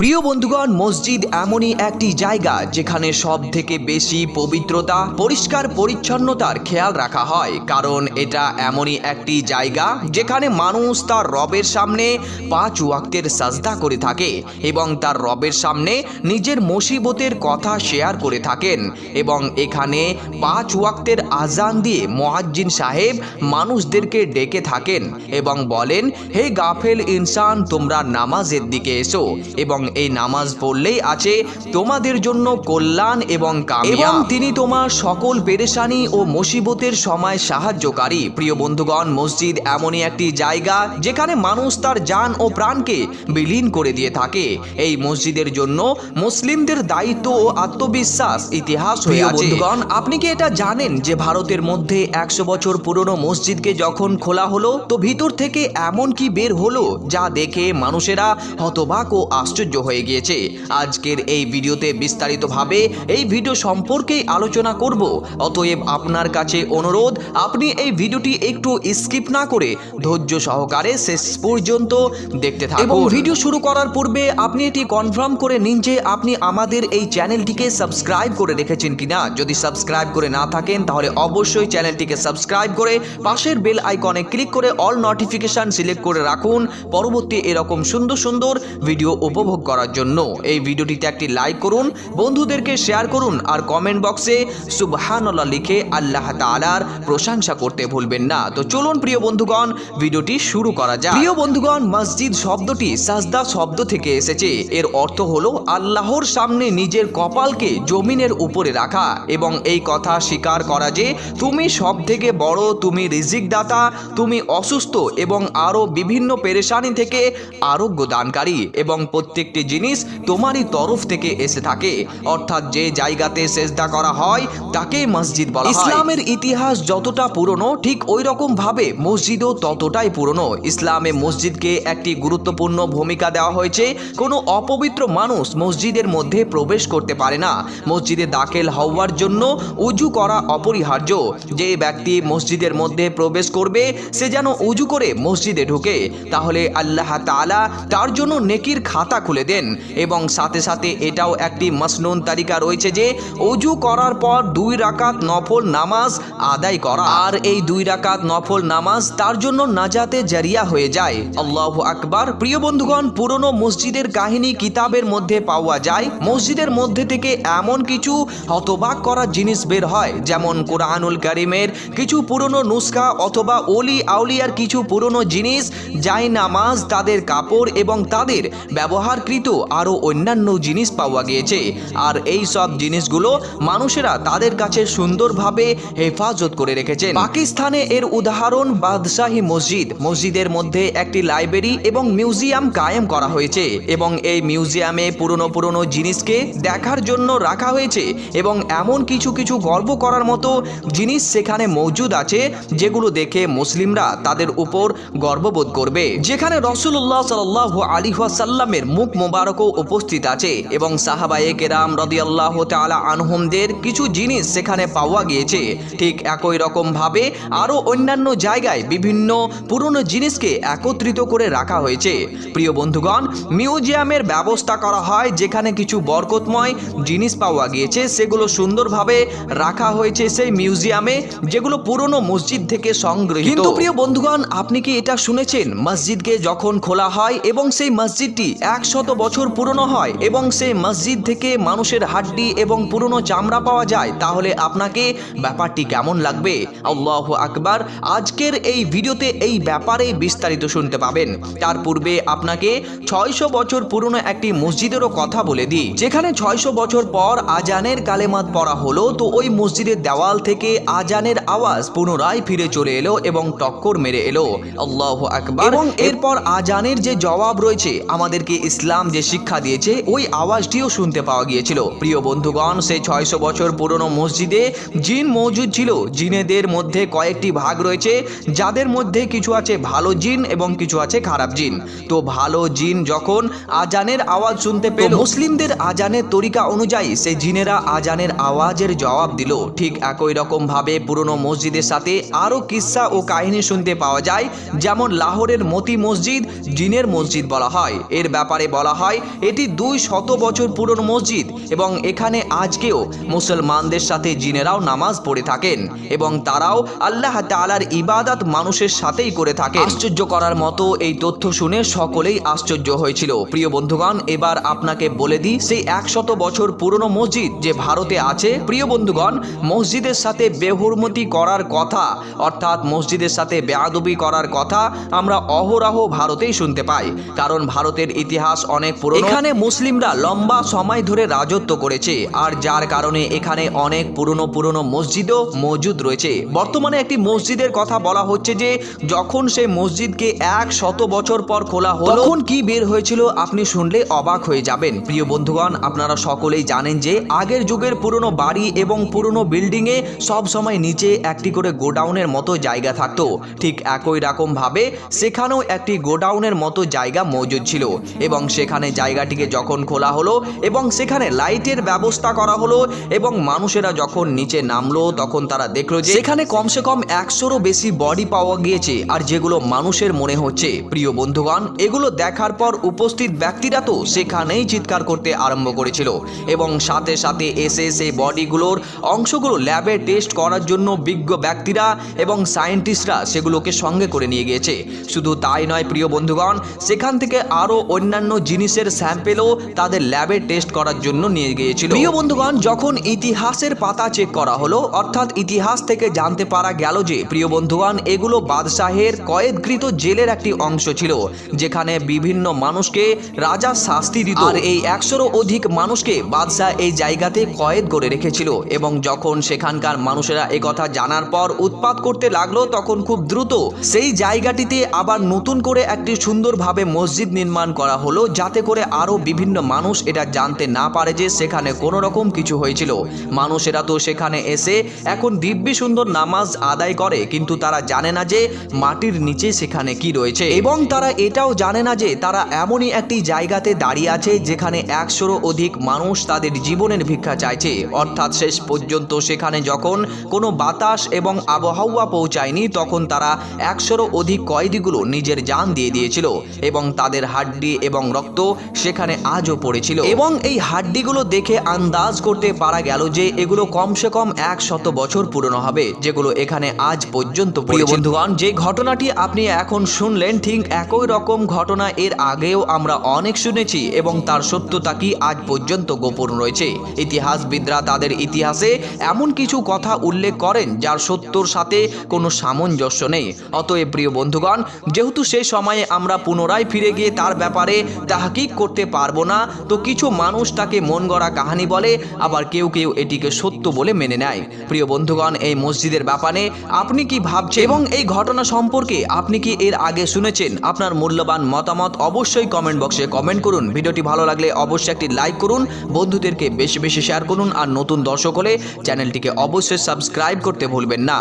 প্রিয় বন্ধুগণ, মসজিদ এমনই একটি জায়গা যেখানে সব থেকে বেশি পবিত্রতা, পরিষ্কার পরিচ্ছন্নতার খেয়াল রাখা হয়। কারণ এটা এমনই একটি জায়গা যেখানে মানুষ তার রবের সামনে পাঁচ ওয়াক্তের সাজদা করে থাকে এবং তার রবের সামনে নিজের মুসিবতের কথা শেয়ার করে থাকেন এবং এখানে পাঁচ ওয়াক্তের আজান দিয়ে মোয়াজ্জিন সাহেব মানুষদেরকে ডেকে থাকেন এবং বলেন, হে গাফেল ইনসান, তোমরা নামাজের দিকে এসো এবং এই নামাজ পড়লেই আছে তোমাদের জন্য কল্যাণ এবং এবং তিনি তোমার সকল পেরেশানি ও মুসিবতের সময় সাহায্যকারী। প্রিয় বন্ধুগণ মসজিদ এমনই একটি জায়গা যেখানে মানুষ তার যান ও প্রাণকে বিলীন করে দিয়ে থাকে। এই মসজিদের জন্য মুসলিমদের দায়িত্ব ও আত্মবিশ্বাস ইতিহাস হয়ে বন্ধুগণ আপনি কি এটা জানেন যে ভারতের মধ্যে একশো বছর পুরনো মসজিদকে যখন খোলা হলো তো ভিতর থেকে এমন কি বের হলো যা দেখে মানুষেরা হতবাক ও আশ্চর্য হয়ে গিয়েছে। আজকের এই ভিডিওতে বিস্তারিতভাবে এই ভিডিও সম্পর্কেই আলোচনা করব। অতএব আপনার কাছে অনুরোধ, আপনি এই ভিডিওটি একটু স্কিপ না করে ধৈর্য সহকারে শেষ পর্যন্ত দেখতে থাকুন। ভিডিও শুরু করার পূর্বে আপনি এটি কনফার্ম করে নিন যে আপনি আমাদের এই চ্যানেলটিকে সাবস্ক্রাইব করে রেখেছেন কিনা। যদি সাবস্ক্রাইব করে না থাকেন, তাহলে অবশ্যই চ্যানেলটিকে সাবস্ক্রাইব করে পাশের বেল আইকনে ক্লিক করে অল নোটিফিকেশন সিলেক্ট করে রাখুন। পরবর্তী এরকম সুন্দর সুন্দর ভিডিও উপভোগ করার জন্য। এই ভিডিওটিতে একটি লাইক করুন, বন্ধুদেরকে শেয়ার করুন আর কমেন্ট বক্সে সুবহানাল্লাহ লিখে আল্লাহ তালার প্রশংসা করতে ভুলবেন না। তো চলুন প্রিয় বন্ধুগণ, ভিডিওটি শুরু করা যাক। প্রিয় বন্ধুগণ, মসজিদ শব্দটি সাজদা শব্দ থেকে এসেছে। এর অর্থ হলো আল্লাহর সামনে নিজের কপালকে জমিনের উপরে রাখা এবং এই কথা স্বীকার করা যে তুমি সব থেকে বড়, তুমি রিজিক দাতা তুমি অসুস্থ এবং আরও বিভিন্ন পেরেশানি থেকে আরোগ্য দানকারী এবং প্রত্যেকটি জিনিস তোমারই তরফ থেকে এসে থাকে। অর্থাৎ যে জায়গাতে সেজদা করা হয়, তাকেই মসজিদ বলা ইসলামের ইতিহাস যতটা পুরনো, ঠিক ওই রকম ভাবে মসজিদও ততটাই পুরনো। ইসলামে মসজিদকে একটি গুরুত্বপূর্ণ ভূমিকা দেওয়া হয়েছে। কোনো অপবিত্র মানুষ মসজিদের মধ্যে প্রবেশ করতে পারে না। মসজিদে দাখিল হওয়ার জন্য উজু করা অপরিহার্য। যে ব্যক্তি মসজিদের মধ্যে প্রবেশ করবে, সে যেন উজু করে মসজিদে ঢুকে। তাহলে আল্লাহ তাআলা তার জন্য নেকির খাতা খুলে দেন এবং সাথে সাথে এটাও একটি মাসনুন তালিকা রয়েছে যে অজু করার পর দুই রাকাত নফল নামাজ আদায় করা। আর এই দুই রাকাত নফল নামাজ তার জন্য নাজাতে জারিয়া হয়ে যায়। আল্লাহ আকবার। প্রিয় বন্ধুগণ, পুরনো মসজিদের কাহিনী কিতাবের মধ্যে পাওয়া যায়। মসজিদের মধ্যে থেকে এমন কিছু হতবাক করার জিনিস বের হয়, যেমন কোরআনুল কারিমের কিছু পুরনো নুস্খা অথবা অলি আউলিয়ার কিছু পুরনো জিনিস, যাই নামাজ তাদের কাপড় এবং তাদের ব্যবহারকৃত আরও অন্যান্য জিনিস পাওয়া গিয়েছে। আর এই সব জিনিসগুলো মানুষেরা তাদের কাছে সুন্দরভাবে হেফাজত করে রেখেছেন। পাকিস্তানে এর উদাহরণ বাদশাহী মসজিদ। মসজিদের মধ্যে একটি লাইব্রেরি এবং মিউজিয়াম কায়েম করা হয়েছে এবং এই মিউজিয়ামে পুরনো পুরনো জিনিসকে দেখার জন্য রাখা হয়েছে এবং এমন কিছু কিছু গর্ব করার মতো জিনিস সেখানে মজুদ আছে যেগুলো দেখে মুসলিমরা তাদের উপর গর্ববোধ করবে। যেখানে রসুল্লাহ সাল আলী সাল্লামের মুখ মোবারকও উপস্থিত আছে এবং সাহাবায়ে কেরাম রদিয়াল্লাহ তালা আনহুমদের কিছু জিনিস সেখানে পাওয়া গিয়েছে। ঠিক একই রকম ভাবে আরও অন্যান্য জায়গায় বিভিন্ন পুরনো জিনিসকে একত্রিত করে রাখা হয়েছে। প্রিয় বন্ধুগণ, মিউজিয়ামের ব্যবস্থা করা হয় যেখানে কিছু বরকতময় জিনিস পাওয়া গিয়েছে, সেগুলো সুন্দরভাবে রাখা হয়েছে সেই মিউজিয়ামে, যেগুলো পুরনো মসজিদ থেকে সংগৃহীত। কিন্তু প্রিয় বন্ধুগণ, আপনি কি এটা শুনেছেন? মসজিদকে যখন খোলা হয় এবং সেই মসজিদটি একশত বছর পুরনো হয় এবং সেই মসজিদ থেকে মানুষের হাড্ডি এবং পুরনো চামড়া পাওয়া যায় তাহলে আপনাকে ব্যাপারটি কেমন লাগবে? আল্লাহ আকবার। আজকের এই ভিডিওতে এই ব্যাপারে বিস্তারিত শুনতে পাবেন। তার পূর্বে আপনাকে ছয়শো বছর পুরনো একটি মসজিদেরও কথা বলে দিই। যেখানে ছয়শো বছর পর আজানের কালেমাত পড়া হলো তো ওই মসজিদের দেওয়াল থেকে আজানের আওয়াজ পুনরায় ফিরে চলে এলো এবং টক্কর মেরে এলো। আল্লাহ আকবার। এবং এরপর আজানের যে জবাব রয়েছে আমাদেরকে ইসলাম যে শিক্ষা দিয়েছে ওই আওয়াজটিও শুনতে পাওয়া গিয়েছিল। প্রিয় বন্ধুগণ সেই ছয়শো বছর পুরনো মসজিদে জিন মজুদ ছিল। জিনেদের মধ্যে কয়েকটি ভাগ রয়েছে যাদের মধ্যে কিছু আছে ভালো জিন এবং কিছু আছে খারাপ জিন। তো ভালো জিন যখন আজানের আওয়াজ শুনতে পেল মুসলিমদের আজানের তরিকা অনুযায়ী সেই জিনেরা আজানের আওয়াজের জবাব দিল। ঠিক একই রকম ভাবে পুরনো মসজিদের সাথে আরও কিস্সা ও কাহিনী শুনতে পাওয়া যায় যেমন লাহোরের মতি মসজিদ জিনের মসজিদ বলা হয়। এর ব্যাপারে বলা বলা হয়, এটি দুই শত বছর পুরনো মসজিদ এবং এখানে আজকেও মুসলমানদের সাথে জিনেরাও নামাজ পড়ে থাকেন এবং তারাও আল্লাহ তাআলার ইবাদত মানুষের সাথেই করে থাকে আশ্চর্য করার মতো এই তথ্য শুনে সকলেই আশ্চর্য হয়েছিল। প্রিয় বন্ধুগণ, এবার আপনাকে বলে দিই, সেই একশত বছর পুরনো মসজিদ যে ভারতে আছে, প্রিয় বন্ধুগণ, মসজিদের সাথে বেহুরমতি করার কথা, অর্থাৎ মসজিদের সাথে বেয়াদবি করার কথা আমরা অহরহ ভারতেই শুনতে পাই। কারণ ভারতের ইতিহাস অনেক পুরনো। এখানে মুসলিমরা লম্বা সময় ধরে রাজত্ব করেছে, আর যার কারণে এখানে অনেক পুরনো পুরনো মসজিদও মজুদ রয়েছে। বর্তমানে একটি মসজিদের কথা বলা হচ্ছে যে, যখন সেই মসজিদকে এক শত বছর পর খোলা হলো, তখন কি বের হয়েছিল আপনি শুনলে অবাক হয়ে যাবেন। প্রিয় বন্ধুগণ, আপনারা সকলেই জানেন যে, আগের যুগের পুরনো বাড়ি এবং পুরনো বিল্ডিংয়ে সব সময় নিচে একটি করে গোডাউনের মতো জায়গা থাকতো। ঠিক একই রকম ভাবে সেখানেও একটি গোডাউনের মতো জায়গা মজুদ ছিল এবং সেখানে জায়গাটিকে যখন খোলা হলো এবং সেখানে লাইটের ব্যবস্থা করা হলো এবং মানুষেরা যখন নিচে নামলো, তখন তারা দেখল যে সেখানে কমসে কম একশোরও বেশি বডি পাওয়া গিয়েছে। আর যেগুলো মানুষের মনে হচ্ছে, প্রিয় বন্ধুগণ, এগুলো দেখার পর উপস্থিত ব্যক্তিরা তো সেখানেই চিৎকার করতে আরম্ভ করেছিল এবং সাথে সাথে এসে সেই বডিগুলোর অংশগুলো ল্যাবে টেস্ট করার জন্য বিজ্ঞ ব্যক্তিরা এবং সায়েন্টিস্টরা সেগুলোকে সঙ্গে করে নিয়ে গিয়েছে। শুধু তাই নয়, প্রিয় বন্ধুগণ, সেখান থেকে আরও অন্যান্য জিনিসের স্যাম্পেলও তাদের ল্যাবে টেস্ট করার জন্য নিয়ে গিয়েছিল। প্রিয় বন্ধুগণ, যখন ইতিহাসের পাতা চেক করা হলো, অর্থাৎ ইতিহাস থেকে জানতে পারা গেল যে, প্রিয় বন্ধুগণ, এগুলো বাদশাহের কয়েদকৃত জেলের একটি অংশ ছিল, যেখানে বিভিন্ন মানুষকে রাজা শাস্তি দিত। আর এই একশোরও অধিক মানুষকে বাদশাহ এই জায়গাতে কয়েদ করে রেখেছিল এবং যখন সেখানকার মানুষেরা কথা জানার পর উৎপাত করতে লাগল, তখন খুব দ্রুত সেই জায়গাটিতে আবার নতুন করে একটি সুন্দরভাবে মসজিদ নির্মাণ করা হলো যাতে করে আরও বিভিন্ন মানুষ এটা জানতে না পারে যে সেখানে কোনো রকম কিছু হয়েছিল। মানুষেরা তো সেখানে এসে এখন দিব্যি সুন্দর নামাজ আদায় করে, কিন্তু তারা জানে না যে মাটির নিচে সেখানে কি রয়েছে। এবং তারা এটাও জানে না যে তারা এমনই একটি জায়গাতে দাঁড়িয়ে আছে যেখানে একশোরও অধিক মানুষ তাদের জীবনের ভিক্ষা চাইছে। অর্থাৎ শেষ পর্যন্ত সেখানে যখন কোনো বাতাস এবং আবহাওয়া পৌঁছায়নি, তখন তারা একশোরও অধিক কয়েদিগুলো নিজের জান দিয়ে দিয়েছিল এবং তাদের হাড্ডি এবং রক্ত সেখানে আজও পড়েছিল। এবং এই হাড্ডিগুলো দেখে আন্দাজ করতে পারা গেল যে এগুলো কমসে কম এক শত বছর পুরনো হবে যেগুলো এখানে আজ পর্যন্ত প্রিয় বন্ধুগণ যে ঘটনাটি আপনি এখন শুনলেন ঠিক একই রকম ঘটনা এর আগেও আমরা অনেক শুনেছি এবং তার সত্যতা কি আজ পর্যন্ত গোপন রয়েছে। ইতিহাসবিদরা তাদের ইতিহাসে এমন কিছু কথা উল্লেখ করেন যার সত্যর সাথে কোনো সামঞ্জস্য নেই। অতএব প্রিয় বন্ধুগণ যেহেতু সেই সময়ে আমরা পুনরায় ফিরে গিয়ে তার ব্যাপারে তাহাকিক করতে পারব না, তো কিছু মানুষ তাকে মন গড়া কাহানি বলে, আবার কেউ কেউ এটিকে সত্য বলে মেনে নেয়। প্রিয় বন্ধুগণ, এই মসজিদের ব্যাপারে আপনি কি ভাবছেন? এবং এই ঘটনা সম্পর্কে আপনি কি এর আগে শুনেছেন? আপনার মূল্যবান মতামত অবশ্যই কমেন্ট বক্সে কমেন্ট করুন। ভিডিওটি ভালো লাগলে অবশ্যই একটি লাইক করুন। বন্ধুদেরকে বেশি বেশি শেয়ার করুন। আর নতুন দর্শক হলে চ্যানেলটিকে অবশ্যই সাবস্ক্রাইব করতে ভুলবেন না।